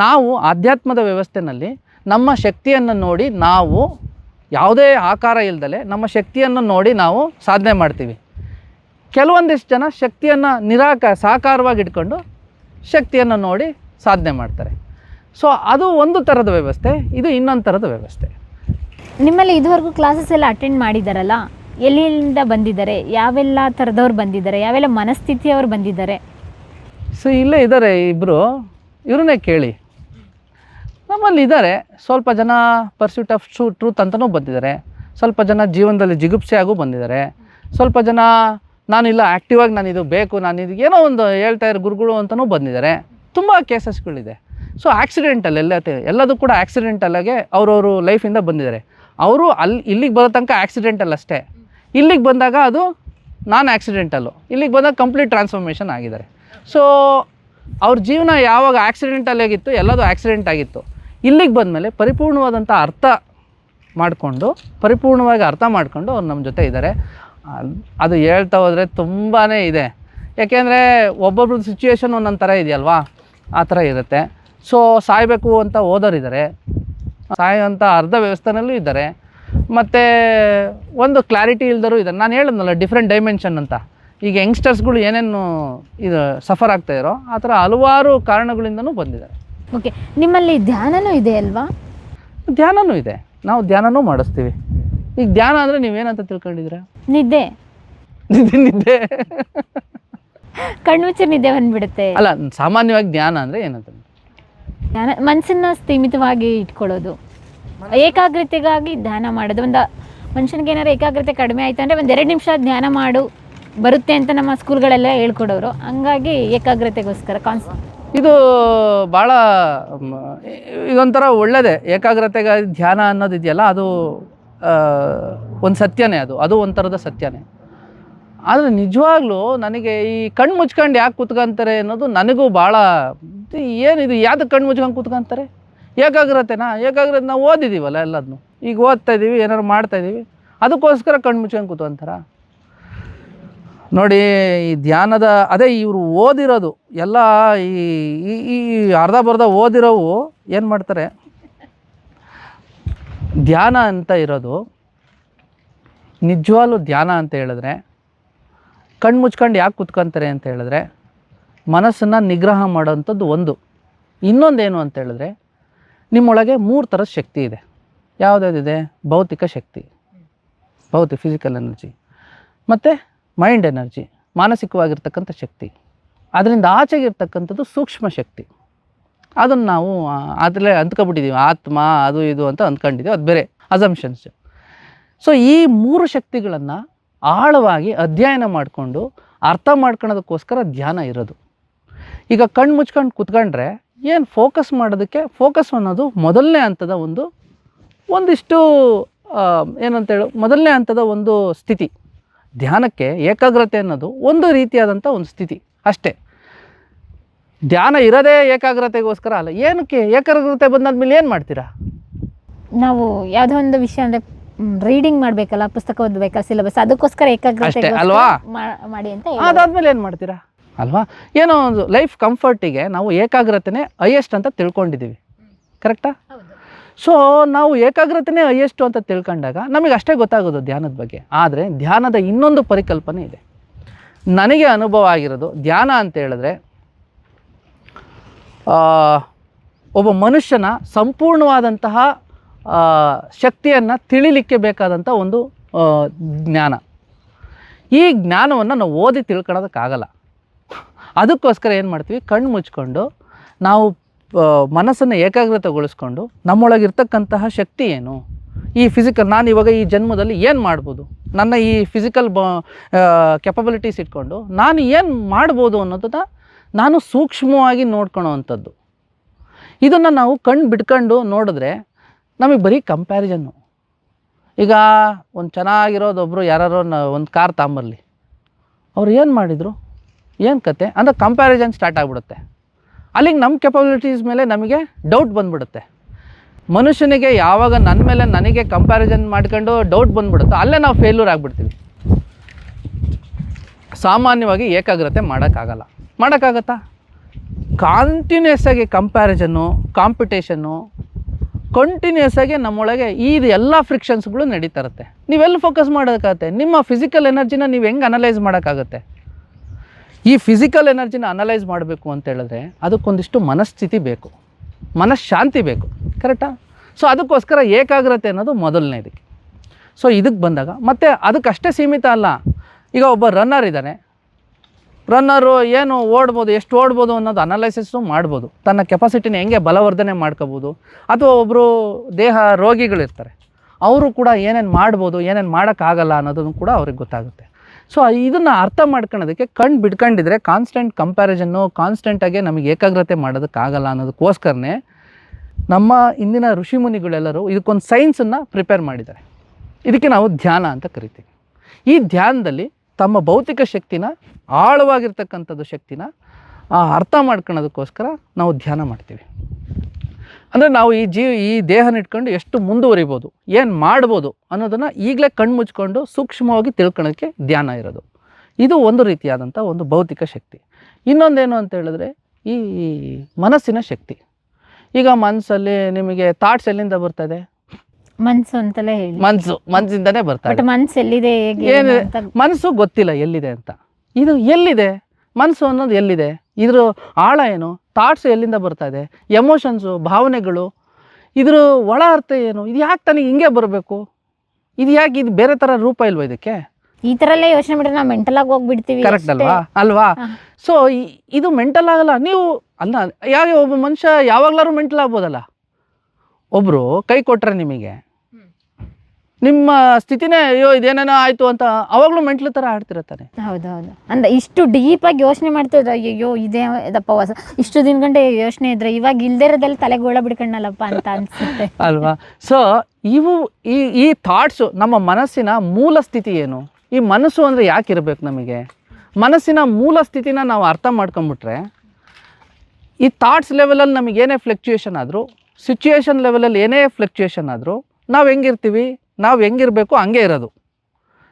ನಾವು ಆಧ್ಯಾತ್ಮದ ವ್ಯವಸ್ಥೆನಲ್ಲಿ ನಮ್ಮ ಶಕ್ತಿಯನ್ನು ನೋಡಿ ನಾವು ಯಾವುದೇ ಆಕಾರ ಇಲ್ಲದಲೆ ನಮ್ಮ ಶಕ್ತಿಯನ್ನು ನೋಡಿ ನಾವು ಸಾಧನೆ ಮಾಡ್ತೀವಿ. ಕೆಲವೊಂದಿಷ್ಟು ಜನ ಶಕ್ತಿಯನ್ನು ನಿರಾಕ ಸಾಕಾರವಾಗಿ ಇಟ್ಕೊಂಡು ಶಕ್ತಿಯನ್ನು ನೋಡಿ ಸಾಧನೆ ಮಾಡ್ತಾರೆ. ಸೊ ಅದು ಒಂದು ಥರದ ವ್ಯವಸ್ಥೆ, ಇದು ಇನ್ನೊಂದು ಥರದ ವ್ಯವಸ್ಥೆ. ನಿಮ್ಮಲ್ಲಿ ಇದುವರೆಗೂ ಕ್ಲಾಸಸ್ ಎಲ್ಲ ಅಟೆಂಡ್ ಮಾಡಿದಾರಲ್ಲ? ಎಲ್ಲಿಂದ ಬಂದಿದ್ದಾರೆ? ಯಾವೆಲ್ಲ ಥರದವ್ರು ಬಂದಿದ್ದಾರೆ? ಯಾವೆಲ್ಲ ಮನಸ್ಥಿತಿಯವರು ಬಂದಿದ್ದಾರೆ? ಸೊ ಇಲ್ಲೇ ಇದ್ದಾರೆ ಇಬ್ಬರು ಇವ್ರನ್ನೇ ಕೇಳಿ. ನಮ್ಮಲ್ಲಿ ಇದ್ದಾರೆ ಸ್ವಲ್ಪ ಜನ ಪರ್ಸ್ಯೂಟ್ ಆಫ್ ಶೂ ಟ್ರೂತ್ ಅಂತಲೂ ಬಂದಿದ್ದಾರೆ. ಸ್ವಲ್ಪ ಜನ ಜೀವನದಲ್ಲಿ ಜಿಗುಪ್ಸೆ ಆಗೂ ಬಂದಿದ್ದಾರೆ. ಸ್ವಲ್ಪ ಜನ ನಾನಿಲ್ಲ ಆ್ಯಕ್ಟಿವ್ ಆಗಿ ನಾನು ಇದು ಬೇಕು ನಾನು ಇದು ಏನೋ ಒಂದು ಹೇಳ್ತಾ ಇರೋ ಗುರುಗಳು ಅಂತಲೂ ಬಂದಿದ್ದಾರೆ. ತುಂಬ ಕೇಸಸ್ಗಳಿದೆ ಸೊ ಆಕ್ಸಿಡೆಂಟಲ್ ಎಲ್ಲ ಎಲ್ಲದೂ ಕೂಡ ಆ್ಯಕ್ಸಿಡೆಂಟಲ್ಲಾಗೆ ಅವರವರು ಲೈಫಿಂದ ಬಂದಿದ್ದಾರೆ. ಅವರು ಅಲ್ಲಿ ಇಲ್ಲಿಗೆ ಬರೋ ತನಕ ಆಕ್ಸಿಡೆಂಟಲ್ ಅಷ್ಟೇ. ಇಲ್ಲಿಗೆ ಬಂದಾಗ ಅದು ನಾನ್ ಆಕ್ಸಿಡೆಂಟಲ್ಲು ಇಲ್ಲಿಗೆ ಬಂದಾಗ ಕಂಪ್ಲೀಟ್ ಟ್ರಾನ್ಸ್ಫಾರ್ಮೇಷನ್ ಆಗಿದ್ದಾರೆ. ಸೊ ಅವ್ರ ಜೀವನ ಯಾವಾಗ ಆಕ್ಸಿಡೆಂಟಲ್ ಆಗಿತ್ತು, ಎಲ್ಲದೂ ಆಕ್ಸಿಡೆಂಟ್ ಆಗಿತ್ತು. ಇಲ್ಲಿಗೆ ಬಂದಮೇಲೆ ಪರಿಪೂರ್ಣವಾದಂಥ ಅರ್ಥ ಮಾಡಿಕೊಂಡು, ಪರಿಪೂರ್ಣವಾಗಿ ಅರ್ಥ ಮಾಡಿಕೊಂಡು ಅವ್ರು ನಮ್ಮ ಜೊತೆ ಇದ್ದಾರೆ. ಅದ್- ಹೇಳ್ತಾ ಹೋದರೆ ತುಂಬಾ ಇದೆ. ಯಾಕೆಂದರೆ ಒಬ್ಬೊಬ್ರ ಸಿಚುವೇಶನ್ ಒಂದೊಂದು ಥರ ಇದೆಯಲ್ವಾ? ಆ ಥರ ಇರುತ್ತೆ. ಸೊ ಸಾಯಬೇಕು ಅಂತ ಓದೋರಿದ್ದಾರೆ ಸಾಯೋಂಥ ಅರ್ಧ ವ್ಯವಸ್ಥೆನಲ್ಲೂ ಇದ್ದಾರೆ. ಮತ್ತು ಒಂದು ಕ್ಲಾರಿಟಿ ಇಲ್ದರೂ ಇದ್ದಾರೆ. ನಾನು ಹೇಳಿದ್ನಲ್ಲ ಡಿಫ್ರೆಂಟ್ ಡೈಮೆನ್ಷನ್ ಅಂತ. ಈಗ ಯಂಗ್ಸ್ಟರ್ಸ್ಗಳು ಏನೇನು ಇದು ಸಫರ್ ಆಗ್ತಾ ಇರೋ ಆ ಥರ ಹಲವಾರು ಕಾರಣಗಳಿಂದನೂ ಬಂದಿದ್ದಾರೆ. ಓಕೆ ನಿಮ್ಮಲ್ಲಿ ಧ್ಯಾನನೂ ಇದೆ ಅಲ್ವಾ? ಧ್ಯಾನನೂ ಇದೆ. ನಾವು ಧ್ಯಾನನೂ ಮಾಡಿಸ್ತೀವಿ. ಈಗ ಧ್ಯಾನ ಅಂದರೆ ನೀವೇನಂತ ತಿಳ್ಕೊಂಡಿದ್ದೀರಾ? ನಿದ್ದೆ. ನಿದ್ದೆ ನಿದ್ದೆ. ಕಣ್ಮುಚ್ಚಿ ನಿದ್ದೆ ಬಂದ್ಬಿಡುತ್ತೆ. ಅಲ್ಲ ಸಾಮಾನ್ಯವಾಗಿ ಧ್ಯಾನ ಅಂದರೆ ಏನಂತ? ಧ್ಯಾನ ಮನಸ್ಸನ್ನ ಸ್ಥೀಮಿತವಾಗಿ ಇಟ್ಕೊಳ್ಳೋದು. ಏಕಾಗ್ರತೆಗಾಗಿ ಧ್ಯಾನ ಮಾಡೋದು. ಒಂದು ಮನುಷ್ಯನಿಗೆ ಏನಾರು ಏಕಾಗ್ರತೆ ಕಡಿಮೆ ಆಯ್ತು ಅಂದರೆ ಒಂದು ಎರಡು ನಿಮಿಷ ಧ್ಯಾನ ಮಾಡು ಬರುತ್ತೆ ಅಂತ ನಮ್ಮ ಸ್ಕೂಲ್ಗಳೆಲ್ಲ ಹೇಳ್ಕೊಡೋರು. ಹಂಗಾಗಿ ಏಕಾಗ್ರತೆಗೋಸ್ಕರ ಕಾನ್ಸ್ ಇದು ಭಾಳ ಇದೊಂಥರ ಒಳ್ಳೆಯದೇ ಏಕಾಗ್ರತೆಗಾಗಿ ಧ್ಯಾನ ಅನ್ನೋದಿದೆಯಲ್ಲ ಅದು ಒಂದು ಸತ್ಯನೇ ಅದು. ಅದು ಒಂಥರದ ಸತ್ಯನೇ. ಆದರೆ ನಿಜವಾಗ್ಲೂ ನನಗೆ ಈ ಕಣ್ಣು ಮುಚ್ಕೊಂಡು ಯಾಕೆ ಕೂತ್ಕೊಂತಾರೆ ಅನ್ನೋದು ನನಗೂ ಭಾಳ ಏನಿದು, ಯಾವ್ದು ಕಣ್ಣು ಮುಚ್ಕೊಂಡು ಕೂತ್ಕೊಂತಾರೆ? ಏಕಾಗ್ರತೆನಾ? ಏಕಾಗ್ರತೆ ನಾವು ಓದಿದ್ದೀವಲ್ಲ ಎಲ್ಲದನ್ನು ಈಗ ಓದ್ತಾ ಇದ್ದೀವಿ ಏನಾದ್ರು ಮಾಡ್ತಾ ಇದ್ದೀವಿ ಅದಕ್ಕೋಸ್ಕರ ಕಣ್ಣು ಮುಚ್ಕೊಂಡು ಕೂತ್ಕೊಂತಾರ? ನೋಡಿ, ಈ ಧ್ಯಾನದ, ಅದೇ ಇವರು ಓದಿರೋದು, ಎಲ್ಲ ಈ- ಈ ಅರ್ಧ ಬರ್ಧ ಓದಿರೋವು ಏನು ಮಾಡ್ತಾರೆ? ಧ್ಯಾನ ಅಂತ ಇರೋದು, ನಿಜವಾಗ್ಲೂ ಧ್ಯಾನ ಅಂತ ಹೇಳಿದ್ರೆ ಕಣ್ಣು ಮುಚ್ಕೊಂಡು ಯಾಕೆ ಕುತ್ಕೊಂತಾರೆ ಅಂತ ಹೇಳಿದ್ರೆ ಮನಸ್ಸನ್ನು ನಿಗ್ರಹ ಮಾಡೋವಂಥದ್ದು ಒಂದು. ಇನ್ನೊಂದೇನು ಅಂತ ಹೇಳಿದ್ರೆ ನಿಮ್ಮೊಳಗೆ ಮೂರು ಥರದ ಶಕ್ತಿ ಇದೆ. ಯಾವುದ್ಯಾವುದಿದೆ? ಭೌತಿಕ ಶಕ್ತಿ, ಭೌತಿಕ ಫಿಸಿಕಲ್ ಎನರ್ಜಿ ಮತ್ತು ಮೈಂಡ್ ಎನರ್ಜಿ ಮಾನಸಿಕವಾಗಿರ್ತಕ್ಕಂಥ ಶಕ್ತಿ. ಅದರಿಂದ ಆಚೆಗೆ ಇರ್ತಕ್ಕಂಥದ್ದು ಸೂಕ್ಷ್ಮ ಶಕ್ತಿ. ಅದನ್ನು ನಾವು ಅದರಲ್ಲೇ ಅಂದ್ಕೊಬಿಟ್ಟಿದ್ದೀವಿ ಆತ್ಮ, ಅದು ಇದು ಅಂತ ಅಂದ್ಕೊಂಡಿದ್ದೀವಿ ಅದು ಬೇರೆ ಅಸಂಪ್ಷನ್ಸ್ ಸೊ ಈ ಮೂರು ಶಕ್ತಿಗಳನ್ನು ಆಳವಾಗಿ ಅಧ್ಯಯನ ಮಾಡಿಕೊಂಡು ಅರ್ಥ ಮಾಡ್ಕೊಳ್ಳೋದಕ್ಕೋಸ್ಕರ ಧ್ಯಾನ ಇರೋದು. ಈಗ ಕಣ್ಣು ಮುಚ್ಕೊಂಡು ಕುತ್ಕೊಂಡ್ರೆ ಏನು ಫೋಕಸ್ ಮಾಡೋದಕ್ಕೆ ಫೋಕಸ್ ಅನ್ನೋದು ಮೊದಲನೇ ಹಂತದ ಒಂದು, ಒಂದಿಷ್ಟು ಏನಂತೇಳು, ಮೊದಲನೇ ಹಂತದ ಒಂದು ಸ್ಥಿತಿ. ಧ್ಯಾನಕ್ಕೆ ಏಕಾಗ್ರತೆ ಅನ್ನೋದು ಒಂದು ರೀತಿಯಾದಂಥ ಒಂದು ಸ್ಥಿತಿ ಅಷ್ಟೇ. ಧ್ಯಾನ ಇರೋದೇ ಏಕಾಗ್ರತೆಗೋಸ್ಕರ ಅಲ್ಲ, ಏನಕ್ಕೆ ಏಕಾಗ್ರತೆ ಬಂದಾದ್ಮೇಲೆ ಏನು ಮಾಡ್ತೀರಾ? ನಾವು ಯಾವುದೋ ಒಂದು ವಿಷಯ ಅಂದರೆ ರೀಡಿಂಗ್ ಮಾಡಬೇಕಲ್ಲ ಪುಸ್ತಕ ಓದಬೇಕಲ್ಲ ಸಿಲೆಬಸ್ ಅದಕ್ಕೋಸ್ಕರ ಏಕಾಗ್ರತೆ ಅಲ್ವಾ? ಮಾಡಿ ಅಂತ. ಅದಾದ್ಮೇಲೆ ಏನು ಮಾಡ್ತೀರಾ? ಅಲ್ವಾ? ಏನೋ ಒಂದು ಲೈಫ್ ಕಂಫರ್ಟಿಗೆ ನಾವು ಏಕಾಗ್ರತೆನೇ ಹೈಯೆಸ್ಟ್ ಅಂತ ತಿಳ್ಕೊಂಡಿದ್ದೀವಿ ಕರೆಕ್ಟಾ ಸೊ ನಾವು ಏಕಾಗ್ರತೆನೇ ಹೈಯೆಸ್ಟು ಅಂತ ತಿಳ್ಕೊಂಡಾಗ ನಮಗೆ ಅಷ್ಟೇ ಗೊತ್ತಾಗೋದು ಧ್ಯಾನದ ಬಗ್ಗೆ. ಆದರೆ ಧ್ಯಾನದ ಇನ್ನೊಂದು ಪರಿಕಲ್ಪನೆ ಇದೆ. ನನಗೆ ಅನುಭವ ಆಗಿರೋದು ಧ್ಯಾನ ಅಂತ ಹೇಳಿದ್ರೆ ಆ, ಒಬ್ಬ ಮನುಷ್ಯನ ಸಂಪೂರ್ಣವಾದಂತಹ ಶಕ್ತಿಯನ್ನು ತಿಳಿಲಿಕ್ಕೆ ಬೇಕಾದಂಥ ಒಂದು ಜ್ಞಾನ. ಈ ಜ್ಞಾನವನ್ನು ನಾವು ಓದಿ ತಿಳ್ಕೊಳೋದಕ್ಕಾಗಲ್ಲ ಅದಕ್ಕೋಸ್ಕರ ಏನು ಮಾಡ್ತೀವಿ? ಕಣ್ಣು ಮುಚ್ಕೊಂಡು ನಾವು ಮನಸ್ಸನ್ನು ಏಕಾಗ್ರತೆಗೊಳಿಸ್ಕೊಂಡು ನಮ್ಮೊಳಗಿರ್ತಕ್ಕಂತಹ ಶಕ್ತಿ ಏನು? ಈ ಫಿಸಿಕಲ್ ನಾನು ಇವಾಗ ಈ ಜನ್ಮದಲ್ಲಿ ಏನು ಮಾಡ್ಬೋದು? ನನ್ನ ಈ ಫಿಸಿಕಲ್ ಬ ಕೆಪಬಿಲಿಟೀಸ್ ಇಟ್ಕೊಂಡು ನಾನು ಏನು ಮಾಡ್ಬೋದು ಅನ್ನೋದನ್ನು ನಾನು ಸೂಕ್ಷ್ಮವಾಗಿ ನೋಡ್ಕೊಳೋ ಅಂಥದ್ದು ಇದನ್ನು ನಾವು ಕಣ್ಣು ಬಿಟ್ಕೊಂಡು ನೋಡಿದ್ರೆ ನಮಗೆ ಬರೀ ಕಂಪ್ಯಾರಿಸನ್ನು ಈಗ ಒಂದು ಚೆನ್ನಾಗಿರೋದೊಬ್ಬರು ಯಾರೋ ಒಂದು ಕಾರ್ ತಾಂಬರ್ಲಿ ಅವ್ರು ಏನು ಮಾಡಿದರು? ಏನು ಕತೆ? ಅಂದರೆ ಕಂಪ್ಯಾರಿಸನ್ ಸ್ಟಾರ್ಟ್ ಆಗಿಬಿಡುತ್ತೆ. ಅಲ್ಲಿಗೆ ನಮ್ಮ ಕೆಪಬಿಲಿಟೀಸ್ ಮೇಲೆ ನಮಗೆ ಡೌಟ್ ಬಂದ್ಬಿಡುತ್ತೆ. ಮನುಷ್ಯನಿಗೆ ಯಾವಾಗ ನನ್ನ ಮೇಲೆ ನನಗೆ ಕಂಪ್ಯಾರಿಸನ್ ಮಾಡ್ಕೊಂಡು ಡೌಟ್ ಬಂದ್ಬಿಡುತ್ತೋ ಅಲ್ಲೇ ನಾವು ಫೇಲ್ಯೂರ್ ಆಗಿಬಿಡ್ತೀವಿ. ಸಾಮಾನ್ಯವಾಗಿ ಏಕಾಗ್ರತೆ ಮಾಡೋಕ್ಕಾಗಲ್ಲ. ಮಾಡೋಕ್ಕಾಗತ್ತಾ? ಕಾಂಟಿನ್ಯೂಸ್ ಆಗಿ ಕಂಪ್ಯಾರಿಸನ್ನು ಕಾಂಪಿಟೇಷನ್ನು ಕಂಟಿನ್ಯೂಸ್ ಆಗಿ ನಮ್ಮೊಳಗೆ ಈ ಎಲ್ಲ ಫ್ರಿಕ್ಷನ್ಸ್ಗಳು ನಡೀತಾ ಇರುತ್ತೆ ನೀವೆಲ್ಲಿ ಫೋಕಸ್ ಮಾಡೋಕ್ಕಾಗತ್ತೆ ನಿಮ್ಮ ಫಿಸಿಕಲ್ ಎನರ್ಜಿನ ನೀವು ಹೆಂಗೆ ಅನಲೈಸ್ ಮಾಡೋಕ್ಕಾಗುತ್ತೆ? ಈ ಫಿಸಿಕಲ್ ಎನರ್ಜಿನ ಅನಲೈಸ್ ಮಾಡಬೇಕು ಅಂತ ಹೇಳಿದ್ರೆ ಅದಕ್ಕೊಂದಿಷ್ಟು ಮನಸ್ಥಿತಿ ಬೇಕು. ಮನಃಶಾಂತಿ ಬೇಕು. ಕರೆಕ್ಟಾ ಸೊ ಅದಕ್ಕೋಸ್ಕರ ಏಕಾಗ್ರತೆ ಅನ್ನೋದು ಮೊದಲನೇ ಇದಕ್ಕೆ ಸೊ ಇದಕ್ಕೆ ಬಂದಾಗ ಮತ್ತು ಅದಕ್ಕಷ್ಟೇ ಸೀಮಿತ ಅಲ್ಲ. ಈಗ ಒಬ್ಬ ರನ್ನರ್ ಇದ್ದಾನೆ ರನ್ನರು ಏನು ಓಡ್ಬೋದು, ಎಷ್ಟು ಓಡ್ಬೋದು ಅನ್ನೋದು ಅನಲೈಸಿಸು ಮಾಡ್ಬೋದು. ತನ್ನ ಕೆಪಾಸಿಟಿನ ಹೆಂಗೆ ಬಲವರ್ಧನೆ ಮಾಡ್ಕೋಬೋದು. ಅಥವಾ ಒಬ್ಬರು ದೇಹ ರೋಗಿಗಳಿರ್ತಾರೆ. ಅವರು ಕೂಡ ಏನೇನು ಮಾಡ್ಬೋದು, ಏನೇನು ಮಾಡೋಕ್ಕಾಗಲ್ಲ ಅನ್ನೋದನ್ನು ಕೂಡ ಅವ್ರಿಗೆ ಗೊತ್ತಾಗುತ್ತೆ. ಸೊ ಇದನ್ನು ಅರ್ಥ ಮಾಡ್ಕೊಳ್ಳೋದಕ್ಕೆ ಕಣ್ಣು ಬಿಡ್ಕೊಂಡಿದ್ರೆ ಕಾನ್ಸ್ಟೆಂಟ್ ಕಂಪ್ಯಾರಿಸನ್ನು ಕಾನ್ಸ್ಟೆಂಟಾಗೆ ನಮಗೆ ಏಕಾಗ್ರತೆ ಮಾಡೋದಕ್ಕಾಗಲ್ಲ ಅನ್ನೋದಕ್ಕೋಸ್ಕರನೇ ನಮ್ಮ ಇಂದಿನ ಋಷಿ ಮುನಿಗಳೆಲ್ಲರೂ ಇದಕ್ಕೊಂದು ಸೈನ್ಸನ್ನು ಪ್ರಿಪೇರ್ ಮಾಡಿದ್ದಾರೆ. ಇದಕ್ಕೆ ನಾವು ಧ್ಯಾನ ಅಂತ ಕರಿತೀವಿ. ಈ ಧ್ಯಾನದಲ್ಲಿ ತಮ್ಮ ಭೌತಿಕ ಶಕ್ತಿನ ಆಳವಾಗಿರ್ತಕ್ಕಂಥದ್ದು ಶಕ್ತಿನ ಅರ್ಥ ಮಾಡ್ಕೊಳ್ಳೋದಕ್ಕೋಸ್ಕರ ನಾವು ಧ್ಯಾನ ಮಾಡ್ತೀವಿ. ಅಂದರೆ ನಾವು ಈ ಜೀವ, ಈ ದೇಹನ ಇಟ್ಕೊಂಡು ಎಷ್ಟು ಮುಂದುವರಿಬೋದು, ಏನು ಮಾಡ್ಬೋದು ಅನ್ನೋದನ್ನು ಈಗಲೇ ಕಣ್ಣು ಮುಚ್ಕೊಂಡು ಸೂಕ್ಷ್ಮವಾಗಿ ತಿಳ್ಕೊಳ್ಳೋಕ್ಕೆ ಧ್ಯಾನ ಇರೋದು. ಇದು ಒಂದು ರೀತಿಯಾದಂಥ ಒಂದು ಭೌತಿಕ ಶಕ್ತಿ. ಇನ್ನೊಂದೇನು ಅಂತ ಹೇಳಿದ್ರೆ ಈ ಮನಸ್ಸಿನ ಶಕ್ತಿ. ಈಗ ಮನಸ್ಸಲ್ಲಿ ನಿಮಗೆ ಥಾಟ್ಸ್ ಎಲ್ಲಿಂದ ಬರ್ತದೆ? ಮನ್ಸು ಅಂತಲೇ ಹೇಳಿ. ಮನಸ್ಸು ಮನಸ್ಸಿಂದನೇ ಬಟ್ ಬರ್ತದೆ ಮನ್ಸು ಎಲ್ಲಿದೆ ಹೇಗೆ ಏನು ಏನು ಅಂತ ಮನಸ್ಸು ಗೊತ್ತಿಲ್ಲ ಎಲ್ಲಿದೆ ಅಂತ. ಇದು ಎಲ್ಲಿದೆ? ಮನಸ್ಸು ಅನ್ನೋದು ಎಲ್ಲಿದೆ? ಇದ್ರ ಆಳ ಏನು? ಥಾಟ್ಸ್ ಎಲ್ಲಿಂದ ಬರ್ತಾ ಇದೆ? ಎಮೋಷನ್ಸು ಭಾವನೆಗಳು ಇದ್ರ ಒಳ ಅರ್ಥ ಏನು? ಇದು ಯಾಕೆ ತನಗೆ ಹಿಂಗೆ ಬರಬೇಕು? ಇದು ಯಾಕೆ ಇದು ಬೇರೆ ಥರ ರೂಪ ಇಲ್ವಾ ಇದಕ್ಕೆ? ಈ ತರ ಎಲ್ಲ ಯೋಚನೆ ಮಾಡಿದ್ರೆ ನಾವು ಮೆಂಟಲ್ ಆಗಿ ಹೋಗ್ಬಿಡ್ತೀವಿ ಕರೆಕ್ಟ್ ಅಲ್ವಾ? ಅಲ್ವಾ. ಸೊ ಇದು ಮೆಂಟಲ್ ಆಗಲ್ಲ. ನೀವು ಅಲ್ಲ ಯಾವ ಒಬ್ಬ ಮನುಷ್ಯ ಯಾವಾಗ್ಲಾರು ಮೆಂಟಲ್ ಆಗ್ಬೋದಲ್ಲ? ಒಬ್ರು ಕೈ ಕೊಟ್ರೆ ನಿಮಗೆ. ನಿಮ್ಮ ಸ್ಥಿತಿನೇ ಅಯ್ಯೋ ಇದೇನೇನೋ ಆಯ್ತು ಅಂತ ಅವಾಗ್ಲೂ ಮೆಂಟ್ಲು ತರ ಆಡ್ತಿರತ್ತಾನೆ. ಹೌದೌದು ಅಂದ್ರೆ ಇಷ್ಟು ಡೀಪ್ ಆಗಿ ಯೋಚನೆ ಮಾಡ್ತಿದ್ರೆ ಅಯ್ಯೋ ಇದೇ ಇದಪ್ಪ ಹೊಸ ಇಷ್ಟು ದಿನ ಗಂಟೆ ಯೋಚನೆ ಇದ್ರೆ ಇವಾಗ ಇಲ್ದೇ ಇರೋದಲ್ಲಿ ತಲೆಗೆ ಒಳ ಬಿಡ್ಕೊಂಡಲ್ಲಪ್ಪ ಅಂತ ಅನ್ಸುತ್ತೆ. ಅಲ್ವಾ? ಸೊ ಇವು ಈ ಈ ಥಾಟ್ಸು ನಮ್ಮ ಮನಸ್ಸಿನ ಮೂಲ ಸ್ಥಿತಿ ಏನು? ಈ ಮನಸ್ಸು ಅಂದರೆ ಯಾಕೆ ಇರಬೇಕು ನಮಗೆ? ಮನಸ್ಸಿನ ಮೂಲ ಸ್ಥಿತಿನ ನಾವು ಅರ್ಥ ಮಾಡ್ಕೊಂಬಿಟ್ರೆ ಈ ಥಾಟ್ಸ್ ಲೆವೆಲಲ್ಲಿ ನಮಗೆ ಏನೇ ಫ್ಲಕ್ಚುಯೇಷನ್ ಆದರೂ ಸಿಚುಯೇಷನ್ ಲೆವೆಲಲ್ಲಿ ಏನೇ ಫ್ಲಕ್ಚುಯೇಷನ್ ಆದರೂ ನಾವು ಹೆಂಗಿರ್ತೀವಿ? ನಾವು ಹೆಂಗಿರಬೇಕು ಹಂಗೆ ಇರೋದು.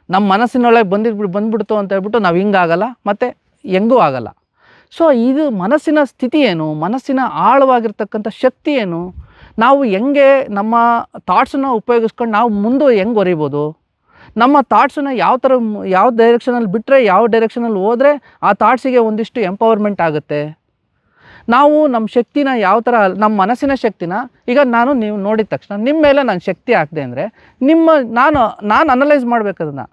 ನಮ್ಮ ಮನಸ್ಸಿನೊಳಗೆ ಬಂದಿರ್ಬಿಟ್ಟು ಬಂದ್ಬಿಡ್ತು ಅಂತ ಹೇಳ್ಬಿಟ್ಟು ನಾವು ಹಿಂಗಾಗಲ್ಲ ಮತ್ತು ಹೆಂಗೂ ಆಗಲ್ಲ. ಸೊ ಇದು ಮನಸ್ಸಿನ ಸ್ಥಿತಿ ಏನು? ಮನಸ್ಸಿನ ಆಳವಾಗಿರ್ತಕ್ಕಂಥ ಶಕ್ತಿ ಏನು? ನಾವು ಹೆಂಗೆ ನಮ್ಮ ಥಾಟ್ಸನ್ನ ಉಪಯೋಗಿಸ್ಕೊಂಡು ನಾವು ಮುಂದೆ ಹೆಂಗೆ ಒರಿಬೋದು ನಮ್ಮ ಥಾಟ್ಸನ್ನ ಯಾವ ಥರ ಯಾವ ಡೈರೆಕ್ಷನಲ್ಲಿ ಬಿಟ್ಟರೆ ಯಾವ ಡೈರೆಕ್ಷನಲ್ಲಿ ಹೋದರೆ ಆ ಥಾಟ್ಸಿಗೆ ಒಂದಿಷ್ಟು ಎಂಪವರ್ಮೆಂಟ್ ಆಗುತ್ತೆ? ನಾವು ನಮ್ಮ ಶಕ್ತಿನ ಯಾವ ಥರ ನಮ್ಮ ಮನಸ್ಸಿನ ಶಕ್ತಿನ, ಈಗ ನಾನು ನೀವು ನೋಡಿದ ತಕ್ಷಣ ನಿಮ್ಮ ಮೇಲೆ ನಾನು ಶಕ್ತಿ ಹಾಕಿದೆ ಅಂದರೆ ನಿಮ್ಮ, ನಾನು ನಾನು ಅನಲೈಸ್ ಮಾಡಬೇಕದನ್ನು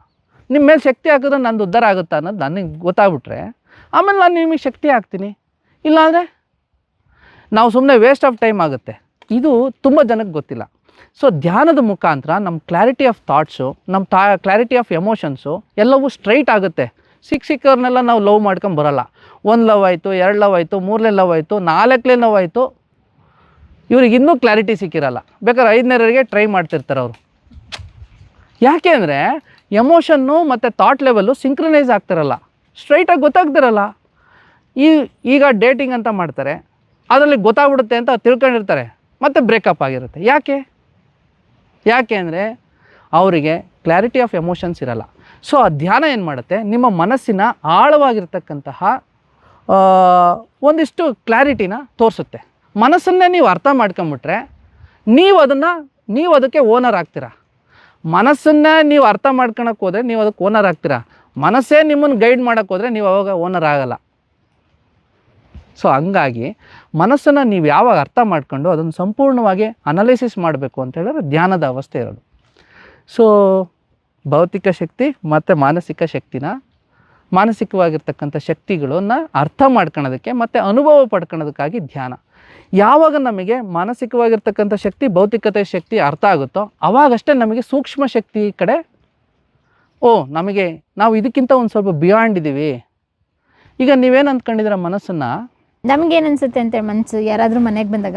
ನಿಮ್ಮ ಮೇಲೆ ಶಕ್ತಿ ಹಾಕಿದ್ರೆ ನಂದು ಉದ್ಧಾರ ಆಗುತ್ತಾ ಅನ್ನೋದು ನನಗೆ ಗೊತ್ತಾಗ್ಬಿಟ್ರೆ, ಆಮೇಲೆ ನಾನು ನಿಮಗೆ ಶಕ್ತಿ ಹಾಕ್ತೀನಿ. ಇಲ್ಲಾಂದರೆ ನಾವು ಸುಮ್ಮನೆ ವೇಸ್ಟ್ ಆಫ್ ಟೈಮ್ ಆಗುತ್ತೆ. ಇದು ತುಂಬ ಜನಕ್ಕೆ ಗೊತ್ತಿಲ್ಲ. ಸೊ ಧ್ಯಾನದ ಮುಖಾಂತರ ನಮ್ಮ ಕ್ಲಾರಿಟಿ ಆಫ್ ಥಾಟ್ಸು ನಮ್ಮ ತಾ ಕ್ಲಾರಿಟಿ ಆಫ್ ಎಮೋಷನ್ಸು ಎಲ್ಲವೂ ಸ್ಟ್ರೈಟ್ ಆಗುತ್ತೆ. ಸಿಕ್ಕ ಸಿಕ್ಕವ್ರನ್ನೆಲ್ಲ ನಾವು ಲವ್ ಮಾಡ್ಕೊಂಡು ಬರೋಲ್ಲ. ಒಂದು ಲವ್ ಆಯಿತು, ಎರಡು ಲವ್ ಆಯಿತು, ಮೂರನೇ ಲವ್ ಆಯಿತು, ನಾಲ್ಕನೇ ಲವ್ ಆಯಿತು, ಇವ್ರಿಗೆ ಇನ್ನೂ ಕ್ಲಾರಿಟಿ ಸಿಕ್ಕಿರಲ್ಲ. ಬೇಕಾದ್ರೆ ಐದನೇರವರಿಗೆ ಟ್ರೈ ಮಾಡ್ತಿರ್ತಾರೆ ಅವರು. ಯಾಕೆ ಅಂದರೆ ಎಮೋಷನ್ನು ಮತ್ತು ಥಾಟ್ ಲೆವೆಲ್ಲು ಸಿಂಕ್ರನೈಸ್ ಆಗ್ತಿರಲ್ಲ. ಸ್ಟ್ರೈಟಾಗಿ ಗೊತ್ತಾಗ್ತಿರಲ್ಲ. ಈ, ಈಗ ಡೇಟಿಂಗ್ ಅಂತ ಮಾಡ್ತಾರೆ. ಅದರಲ್ಲಿ ಗೊತ್ತಾಗ್ಬಿಡುತ್ತೆ ಅಂತ ತಿಳ್ಕೊಂಡಿರ್ತಾರೆ. ಮತ್ತು ಬ್ರೇಕಪ್ ಆಗಿರುತ್ತೆ. ಯಾಕೆ? ಯಾಕೆ ಅಂದರೆ ಅವರಿಗೆ ಕ್ಲಾರಿಟಿ ಆಫ್ ಎಮೋಷನ್ಸ್ ಇರಲ್ಲ. ಸೊ ಆ ಧ್ಯಾನ ಏನು ಮಾಡುತ್ತೆ? ನಿಮ್ಮ ಮನಸ್ಸಿನ ಆಳವಾಗಿರ್ತಕ್ಕಂತಹ ಒಂದಿಷ್ಟು ಕ್ಲಾರಿಟಿನ ತೋರಿಸುತ್ತೆ. ಮನಸ್ಸನ್ನೇ ನೀವು ಅರ್ಥ ಮಾಡ್ಕೊಂಬಿಟ್ರೆ ನೀವು ಅದನ್ನು, ನೀವು ಅದಕ್ಕೆ ಓನರ್ ಆಗ್ತೀರಾ? ಮನಸ್ಸನ್ನೇ ನೀವು ಅರ್ಥ ಮಾಡ್ಕೊಳಕ್ಕೆ ಹೋದರೆ ನೀವು ಅದಕ್ಕೆ ಓನರ್ ಆಗ್ತೀರಾ? ಮನಸ್ಸೇ ನಿಮ್ಮನ್ನು ಗೈಡ್ ಮಾಡೋಕ್ಕೆ ಹೋದರೆ ನೀವು ಅವಾಗ ಓನರ್ ಆಗಲ್ಲ. ಸೊ ಹಂಗಾಗಿ ಮನಸ್ಸನ್ನು ನೀವು ಯಾವಾಗ ಅರ್ಥ ಮಾಡ್ಕೊಂಡು ಅದನ್ನು ಸಂಪೂರ್ಣವಾಗಿ ಅನಲೈಸಿಸ್ ಮಾಡಬೇಕು ಅಂತ ಹೇಳಿದ್ರೆ ಧ್ಯಾನದ ಅವಸ್ಥೆ ಇರೋದು. ಸೊ ಭೌತಿಕ ಶಕ್ತಿ ಮತ್ತು ಮಾನಸಿಕ ಶಕ್ತಿನ, ಮಾನಸಿಕವಾಗಿರ್ತಕ್ಕಂಥ ಶಕ್ತಿಗಳನ್ನ ಅರ್ಥ ಮಾಡ್ಕೊಳ್ಳೋದಕ್ಕೆ ಮತ್ತು ಅನುಭವ ಪಡ್ಕೊಳ್ಳೋದಕ್ಕಾಗಿ ಧ್ಯಾನ. ಯಾವಾಗ ನಮಗೆ ಮಾನಸಿಕವಾಗಿರ್ತಕ್ಕಂಥ ಶಕ್ತಿ ಭೌತಿಕತೆ ಶಕ್ತಿ ಅರ್ಥ ಆಗುತ್ತೋ, ಅವಾಗಷ್ಟೇ ನಮಗೆ ಸೂಕ್ಷ್ಮ ಶಕ್ತಿ ಕಡೆ, ಓ, ನಮಗೆ ನಾವು ಇದಕ್ಕಿಂತ ಒಂದು ಸ್ವಲ್ಪ ಬಿಯಾಂಡ್ ಇದ್ದೀವಿ ಈಗ ನೀವೇನು ಅಂದ್ಕೊಂಡಿದ್ದೀರ ಮನಸ್ಸನ್ನು? ನಮ್ಗೇನು ಅನ್ಸುತ್ತೆ ಅಂತೇಳಿ ಮನ್ಸು, ಯಾರಾದರೂ ಮನೆಗೆ ಬಂದಾಗ,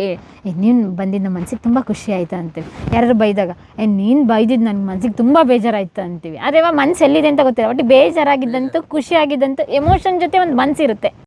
ಏ ನೀನು ಬಂದಿದ್ದು ಮನ್ಸಿಗೆ ತುಂಬ ಖುಷಿ ಆಯ್ತಾ ಅಂತೀವಿ. ಯಾರಾದರೂ ಬೈದಾಗ, ಏ, ನೀನು ಬೈದಿದ್ದು ನನ್ನ ಮನ್ಸಿಗೆ ತುಂಬ ಬೇಜಾರಾಯ್ತು ಅಂತೀವಿ. ಅದೇ ಮನ್ಸು ಎಲ್ಲಿದೆ ಅಂತ ಗೊತ್ತಿಲ್ಲ, ಒಟ್ಟು ಬೇಜಾರಾಗಿದ್ದಂತೂ ಖುಷಿ ಆಗಿದ್ದಂತೂ ಎಮೋಷನ್ ಜೊತೆ ಒಂದು ಮನ್ಸಿರುತ್ತೆ.